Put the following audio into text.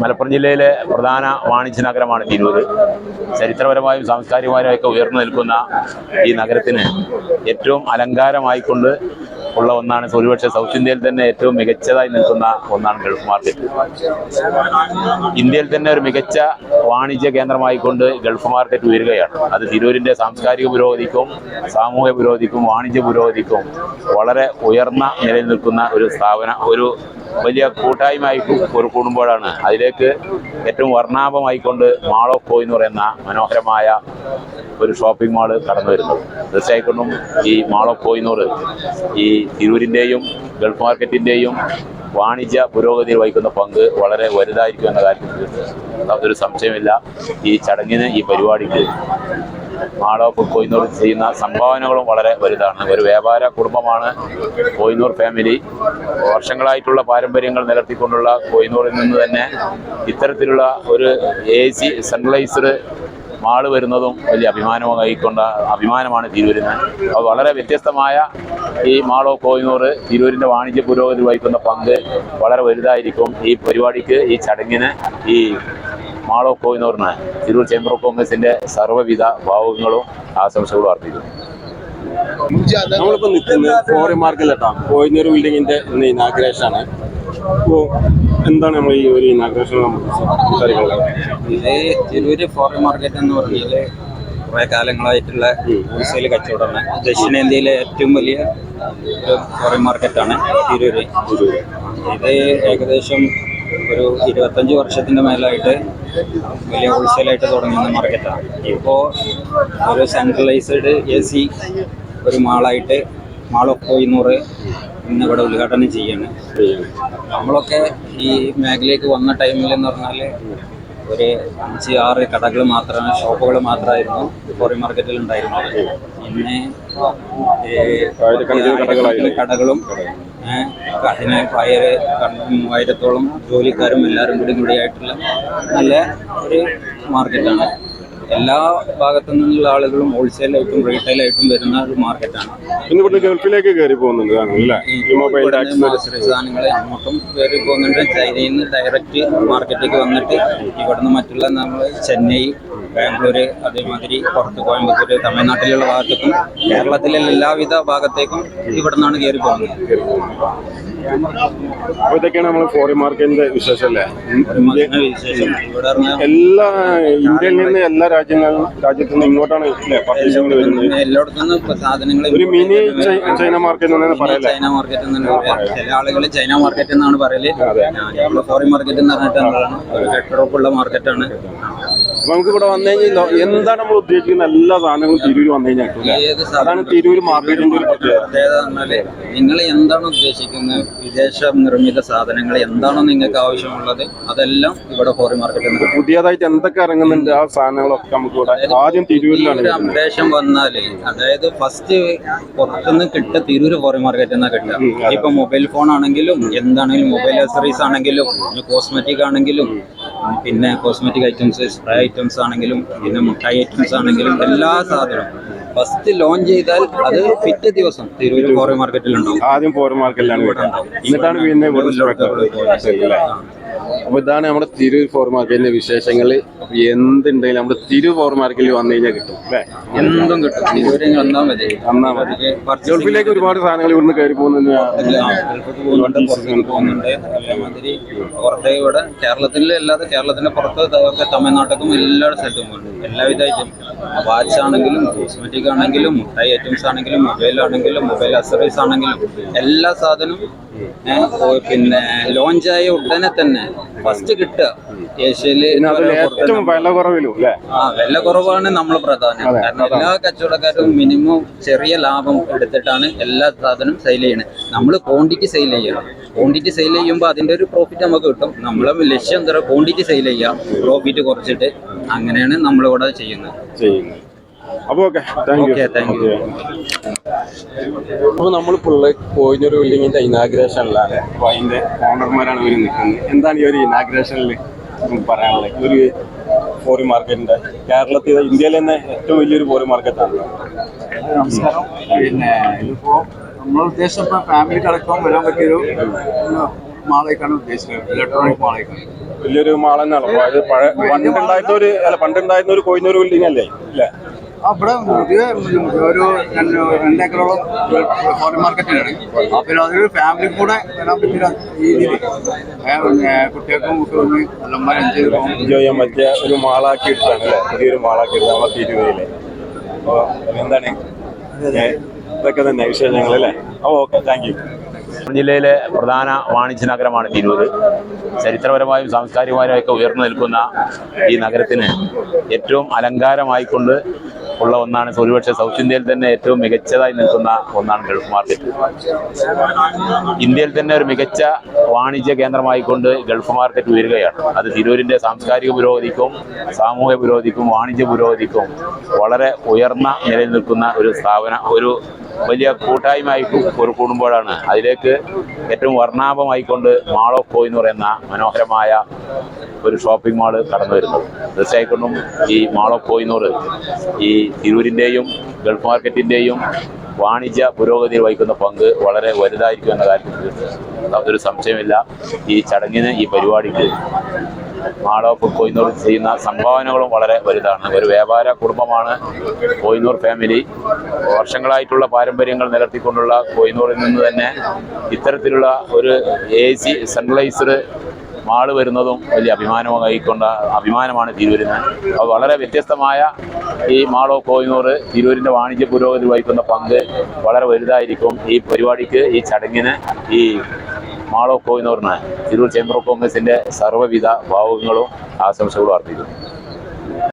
മലപ്പുറം ജില്ലയിലെ പ്രധാന വാണിജ്യ നഗരമാണ് തിരൂർ ചരിത്രപരമായും സാംസ്കാരികമായും ഒക്കെ ഉയർന്നു നിൽക്കുന്ന ഈ നഗരത്തിന് ഏറ്റവും അലങ്കാരമായിക്കൊണ്ട് ഉള്ള ഒന്നാണ് ഒരുപക്ഷെ സൗത്ത് ഇന്ത്യയിൽ തന്നെ ഏറ്റവും മികച്ചതായി നിൽക്കുന്ന ഒന്നാണ് ഗൾഫ് മാർക്കറ്റ്. ഇന്ത്യയിൽ തന്നെ ഒരു മികച്ച വാണിജ്യ കേന്ദ്രമായിക്കൊണ്ട് ഗൾഫ് മാർക്കറ്റ് ഉയരുകയാണ്. അത് തിരൂരിന്റെ സാംസ്കാരിക പുരോഗതിക്കും സാമൂഹ്യ പുരോഗതിക്കും വാണിജ്യ പുരോഗതിക്കും വളരെ ഉയർന്ന നിലയിൽ നിൽക്കുന്ന ഒരു സ്ഥാപന ഒരു വലിയ കൂട്ടായ്മയായി ഒരു കൂടുമ്പോഴാണ്. അതിലേക്ക് ഏറ്റവും വർണാഭമായിക്കൊണ്ട് മാൾ ഓഫ് പോയി എന്ന് പറയുന്ന മനോഹരമായ ഒരു ഷോപ്പിംഗ് മാൾ കടന്നു വരുന്നത്. തീർച്ചയായിക്കൊണ്ടും ഈ മാൾ ഓഫ് പോയിന്നൂർ ഈ തിരൂരിന്റെയും ഗൾഫ് മാർക്കറ്റിന്റെയും വാണിജ്യ പുരോഗതിയിൽ വഹിക്കുന്ന പങ്ക് വളരെ വലുതായിരിക്കും എന്ന കാര്യത്തിൽ അതൊരു സംശയമില്ല. ഈ ചടങ്ങിന് ഈ പരിപാടിക്ക് ഓഫ് കോയിന്നൂർ ചെയ്യുന്ന സംഭാവനകളും വളരെ വലുതാണ്. ഒരു വ്യാപാര കുടുംബമാണ് കോയിന്നൂർ ഫാമിലി വർഷങ്ങളായിട്ടുള്ള പാരമ്പര്യങ്ങൾ നിലർത്തിക്കൊണ്ടുള്ള കോയിന്നൂരിൽ നിന്ന് തന്നെ ഇത്തരത്തിലുള്ള ഒരു എ സി സെൻട്രലൈസ്ഡ് മാൾ വരുന്നതും വലിയ അഭിമാനമായിക്കൊണ്ട അഭിമാനമാണ് തിരൂരിന്. അത് വളരെ വ്യത്യസ്തമായ ഈ മാളോ കോയിനൂർ തിരൂരിന്റെ വാണിജ്യ പുരോഗതി വഹിക്കുന്ന പങ്ക് വളരെ വലുതായിരിക്കും. ഈ പരിപാടിക്ക് ഈ ചടങ്ങിന് ഈ മാൾ ഓഫ് പറഞ്ഞ തിരൂർ ചേംബർ ഓഫ് കോമേഴ്സിന്റെ സർവവിധ ഭാവുകങ്ങളും ആശംസകളും അർപ്പിക്കുന്നു. നമ്മളിപ്പോ നിൽക്കുന്നത് ഫോറിൻ മാർക്കറ്റിലെട്ടാണ് കോയിന്നൂർ ബിൽഡിങ്ങിന്റെ ഇനാഗ്രേഷൻ ആണ്. അപ്പോൾ എന്താണ് നമ്മൾ ഈ ഒരു ഇനാഗ്രേഷൻ ഇത് തിരൂര് ഫോറിൻ മാർക്കറ്റ് എന്ന് പറഞ്ഞാൽ കുറേ കാലങ്ങളായിട്ടുള്ള ഹോൾസെയിൽ കച്ചവടമാണ്. ദക്ഷിണേന്ത്യയിലെ ഏറ്റവും വലിയ ഒരു ഫോറിൻ മാർക്കറ്റാണ് തിരൂര്. ഇത് ഏകദേശം ഒരു ഇരുപത്തഞ്ച് വർഷത്തിന്റെ മേലായിട്ട് വലിയ ഹോൾസെയിലായിട്ട് തുടങ്ങുന്ന മാർക്കറ്റാണ് ഇപ്പോൾ ഒരു സെൻട്രലൈസ്ഡ് എ സി ഒരു മാളായിട്ട് മാൾ ഓഫ് കോയിന്നൂറ് ഇന്ന് ഇവിടെ ഉദ്ഘാടനം ചെയ്യാണ്. നമ്മളൊക്കെ ഈ മേഖലയ്ക്ക് വന്ന ടൈമിൽ എന്ന് പറഞ്ഞാൽ ഒരു അഞ്ച് ആറ് കടകൾ മാത്രമാണ് ഷോപ്പുകൾ മാത്രമായിരുന്നു ഫോറിൻ മാർക്കറ്റിൽ ഉണ്ടായിരുന്നത് പിന്നെ ആയിരക്കണക്കിന്. കടകളും അതിന് പയറ് മൂവായിരത്തോളം ജോലിക്കാരും എല്ലാവരും കൂടി കൂടിയായിട്ടുള്ള നല്ല ഒരു മാർക്കറ്റാണ് എല്ലാ ഭാഗത്തു നിന്നുള്ള ആളുകളും ഹോൾസെയിലായിട്ടും റീറ്റെയിലായിട്ടും വരുന്ന ഒരു മാർക്കറ്റാണ് ഇവിടുന്ന് ഗൾഫിലേക്ക് കയറി പോകുന്നുണ്ട് സാധനങ്ങൾ അങ്ങോട്ടും കയറി പോകുന്നുണ്ട്. ചൈനയിൽ നിന്ന് ഡയറക്റ്റ് മാർക്കറ്റിലേക്ക് വന്നിട്ട് ഇവിടുന്ന് മറ്റുള്ള നമ്മൾ ചെന്നൈ ബാംഗ്ലൂര് അതേമാതിരി പുറത്ത് കോയമ്പത്തൂർ തമിഴ്നാട്ടിലുള്ള ഭാഗത്തേക്കും കേരളത്തിലെ എല്ലാവിധ ഭാഗത്തേക്കും ഇവിടെ നിന്നാണ് കയറി പോകുന്നത്. അപ്പോൾ ഇതൊക്കെയാണ് നമ്മൾ ഫോറിൻ മാർക്കറ്റിന്റെ വിശേഷം അല്ലേ ഇന്ത്യ വിശേഷം. ഇവിടെ പറഞ്ഞാൽ എല്ലാ ഇന്ത്യയിൽ നിന്ന് എല്ലാ രാജ്യങ്ങളും രാജ്യത്തു നിന്ന് ഇങ്ങോട്ടാണ് പർച്ചേസിംഗ് വരുന്നത്. സാധനങ്ങൾ ഒരു മിനി ചൈന മാർക്കറ്റ് എന്ന് പറയല്ലേ ചൈന മാർക്കറ്റ് എന്ന് ചില ആളുകൾ ചൈന മാർക്കറ്റ് എന്നാണ് പറയൽ. ഫോറിൻ മാർക്കറ്റ് എന്ന് പറഞ്ഞിട്ട് എന്താണ് ഒരു കെട്ടുറപ്പുള്ള മാർക്കറ്റാണ് അപ്പൊ നമുക്ക് ഇവിടെ വന്നു കഴിഞ്ഞാൽ എന്താണ് നമ്മൾ ഉദ്ദേശിക്കുന്ന എല്ലാ സാധനങ്ങളും തിരൂര് വന്നു കഴിഞ്ഞാൽ അതാണ് തിരൂര് മാർക്കറ്റിന്റെ ഒരു പ്രത്യേകത. പ്രത്യേകത നിങ്ങൾ എന്താണ് ഉദ്ദേശിക്കുന്നത് വിദേശ നിർമ്മിത സാധനങ്ങൾ? എന്താണോ നിങ്ങൾക്ക് ആവശ്യമുള്ളത്? അതെല്ലാം ഇവിടെ ഫോറി മാർക്കറ്റിൽ പുതിയതായിട്ട് എന്തൊക്കെ ഇറങ്ങുന്നുണ്ട് ആ സാധനങ്ങളൊക്കെ നമുക്ക് ഇവിടെ ആദ്യം തിരൂരിലാണ് അപ്ഡേഷം അപ്ഡേഷൻ വന്നാൽ അതായത് ഫസ്റ്റ് പുറത്തുനിന്ന് കിട്ടുക തിരൂര് ഫോറി മാർക്കറ്റിൽ എന്നാ കിട്ടുക. ഇപ്പൊ മൊബൈൽ ഫോൺ ആണെങ്കിലും എന്താണെങ്കിലും മൊബൈൽ അക്സറീസ് ആണെങ്കിലും കോസ്മെറ്റിക് ആണെങ്കിലും പിന്നെ കോസ്മെറ്റിക് ഐറ്റംസ് സ്പ്രേ ഐറ്റംസ് ആണെങ്കിലും പിന്നെ മുട്ടായി ഐറ്റംസ് ആണെങ്കിലും എല്ലാ സാധനവും. ഫസ്റ്റ് ലോഞ്ച് ചെയ്താൽ അത് പിറ്റേ ദിവസം തിരൂര് ഫോറിൻ മാർക്കറ്റിൽ ഉണ്ടാവും. ആദ്യം ഫോറിൻ മാർക്കറ്റിലാണ് എന്നിട്ടാണ് പിന്നെ അപ്പൊ ഇതാണ് നമ്മുടെ തിരു ഫോർ മാർക്കറ്റിന്റെ വിശേഷങ്ങൾ എന്തുണ്ടെങ്കിലും നമ്മുടെ തിരു ഫോർ മാർക്കറ്റിൽ വന്നു കഴിഞ്ഞാൽ കിട്ടും അല്ലേ? എന്തും കിട്ടും. വന്നാൽ മതി. ഗൾഫിലേക്ക് ഒരുപാട് സാധനങ്ങൾ ഇവിടുന്ന് കയറി പോകുന്നുണ്ട്. പുറത്തേക്ക് അതേമാതിരി പുറത്തെ ഇവിടെ കേരളത്തിൽ അല്ലാതെ കേരളത്തിന്റെ പുറത്ത് തമിഴ്നാട്ടിലും എല്ലാ സ്ഥലത്തും പോകുന്നുണ്ട്. എല്ലാവിധ ഐറ്റം വാച്ച് ആണെങ്കിലും കോസ്മെറ്റിക് ആണെങ്കിലും മുട്ടായി ഐറ്റംസ് ആണെങ്കിലും മൊബൈൽ ആണെങ്കിലും മൊബൈൽ അക്സറീസ് ആണെങ്കിലും എല്ലാ സാധനവും പിന്നെ ലോഞ്ചായ ഉടനെ തന്നെ ഫസ്റ്റ് കിട്ടുക. ഏഷ്യയിൽ ഏറ്റവും വില കുറവിലും ആ വില കുറവാണ് നമ്മൾ പ്രധാനം. കാരണം എല്ലാ കച്ചവടക്കാരും മിനിമം ചെറിയ ലാഭം എടുത്തിട്ടാണ് എല്ലാ സാധനവും സെയിൽ ചെയ്യണത് നമ്മൾ ക്വാണ്ടിറ്റി സെയിൽ ചെയ്യണം. ക്വാണ്ടിറ്റി സെയിൽ ചെയ്യുമ്പോൾ അതിന്റെ ഒരു പ്രോഫിറ്റ് നമുക്ക് കിട്ടും. നമ്മളെ ലക്ഷ്യം എന്താ? ക്വാണ്ടിറ്റി സെയിൽ ചെയ്യാം. പ്രോഫിറ്റ് കുറച്ചിട്ട് അങ്ങനെയാണ് നമ്മളിവിടെ ചെയ്യുന്നത്. ചെയ്യുന്നത്. അപ്പൊ okay thank you okay thank you അപ്പൊ നമ്മളിപ്പോൾ ഉള്ളത് കോയിഞ്ഞൂർ ബിൽഡിങ്ങിന്റെ ഇനാഗ്രേഷനിലാണ് അപ്പൊ അതിന്റെ ഓണർമാരാണ് ഇവർ നിൽക്കുന്നത് എന്താണ് ഈ ഒരു ഇനാഗ്രേഷനിൽ പറയാനുള്ളത്? ഒരു ഫോറിൻ മാർക്കറ്റിന്റെ കേരളത്തിൽ ഇന്ത്യയിലെ തന്നെ ഏറ്റവും വലിയൊരു ഫോറിൻ മാർക്കറ്റാണ് നമസ്കാരം. പിന്നെ ഇതിപ്പോ നമ്മൾ ഉദ്ദേശം ഇപ്പൊ ഫാമിലി കടക്കാൻ വരാൻ പറ്റിയൊരു മാളേക്കാണ് ഉദ്ദേശിക്കുന്നത് ഇലക്ട്രോണിക് മാളേക്കാണ്. വലിയൊരു മാൾ തന്നെയാണ് പഴയ പണ്ടുണ്ടായിരുന്ന ഒരു അല്ല പണ്ടുണ്ടായിരുന്ന ഒരു കോയിന്നൂർ ബിൽഡിംഗ് അല്ലേ? ഇല്ല ആ ഇവിടെ പുതിയ ഒരു രണ്ട് രണ്ടേക്കറോളം ഫോറിൻ മാർക്കറ്റിനാണ് അപ്പോൾ അതൊരു ഫാമിലി കൂടെ വരാൻ പറ്റിയ രീതിയിൽ കുട്ടികൾക്കും കുട്ടികളും നല്ല എൻജോയ് ചെയ്യാൻ പറ്റിയ ഒരു മാളാക്കി എടുത്താണ് അല്ലേ? പുതിയൊരു മാളാക്കി നമ്മളെ തിരുവയിലെ അപ്പോൾ എന്താണ്? ഇതൊക്കെ തന്നെ വിശേഷങ്ങൾ അല്ലേ? ഓ ഓക്കെ താങ്ക് യു ജില്ലയിലെ പ്രധാന വാണിജ്യ നഗരമാണ് തിരൂർ ചരിത്രപരമായും സാംസ്കാരികമായും ഒക്കെ ഉയർന്നു നിൽക്കുന്ന ഈ നഗരത്തിന് ഏറ്റവും അലങ്കാരമായിക്കൊണ്ട് ഉള്ള ഒന്നാണ് ഒരുപക്ഷെ സൗത്ത് ഇന്ത്യയിൽ തന്നെ ഏറ്റവും മികച്ചതായി നിൽക്കുന്ന ഒന്നാണ് ഗൾഫ് മാർക്കറ്റ്. ഇന്ത്യയിൽ തന്നെ ഒരു മികച്ച വാണിജ്യ കേന്ദ്രമായിക്കൊണ്ട് ഗൾഫ് മാർക്കറ്റ് ഉയരുകയാണ്. അത് തിരൂരിന്റെ സാംസ്കാരിക പുരോഗതിക്കും സാമൂഹ്യ പുരോഗതിക്കും വാണിജ്യ പുരോഗതിക്കും വളരെ ഉയർന്ന നിലയിൽ നിൽക്കുന്ന ഒരു സ്ഥാപന ഒരു വലിയ കൂട്ടായ്മയായിട്ട് ഒരു കൂടുമ്പോഴാണ്. അതിലേക്ക് ഏറ്റവും വർണാഭമായിക്കൊണ്ട് മാൾ ഓഫ് പോയി എന്ന് പറയുന്ന മനോഹരമായ ഒരു ഷോപ്പിംഗ് മാൾ കടന്നു വരുന്നത്. തീർച്ചയായിക്കൊണ്ടും ഈ മാൾ ഓഫ് ഈ തിരൂരിന്റെയും ഗൾഫ് മാർക്കറ്റിന്റെയും വാണിജ്യ പുരോഗതിയിൽ വഹിക്കുന്ന പങ്ക് വളരെ വലുതായിരിക്കും എന്ന കാര്യത്തിൽ ഒരു സംശയമില്ല ഈ ചടങ്ങിന് ഈ പരിപാടിക്ക് മാൾ കോയിന്നൂർ ചെയ്യുന്ന സംഭാവനകളും വളരെ വലുതാണ്. ഒരു വ്യാപാര കുടുംബമാണ് കോയിന്നൂർ ഫാമിലി വർഷങ്ങളായിട്ടുള്ള പാരമ്പര്യങ്ങൾ നിലർത്തിക്കൊണ്ടുള്ള കോയിനൂറിൽ നിന്ന് തന്നെ ഇത്തരത്തിലുള്ള ഒരു എ സി സെൻട്രലൈസ്ഡ് മാൾ വരുന്നതും വലിയ അഭിമാനമായിക്കൊണ്ട് അഭിമാനമാണ് തിരൂരിന്. അത് വളരെ വ്യത്യസ്തമായ ഈ മാൾ ഓഫ് തിരൂരിന്റെ വാണിജ്യ പുരോഗതി വഹിക്കുന്ന പങ്ക് വളരെ വലുതായിരിക്കും. ഈ പരിപാടിക്ക് ഈ ചടങ്ങിന് ഈ ഓഫ് കോയിനൂറിന് തിരൂർ ചേംബർ ഓഫ് കോമേഴ്സിന്റെ സർവവിധ ഭാവങ്ങളും ആശംസകളും അർപ്പിക്കുന്നു.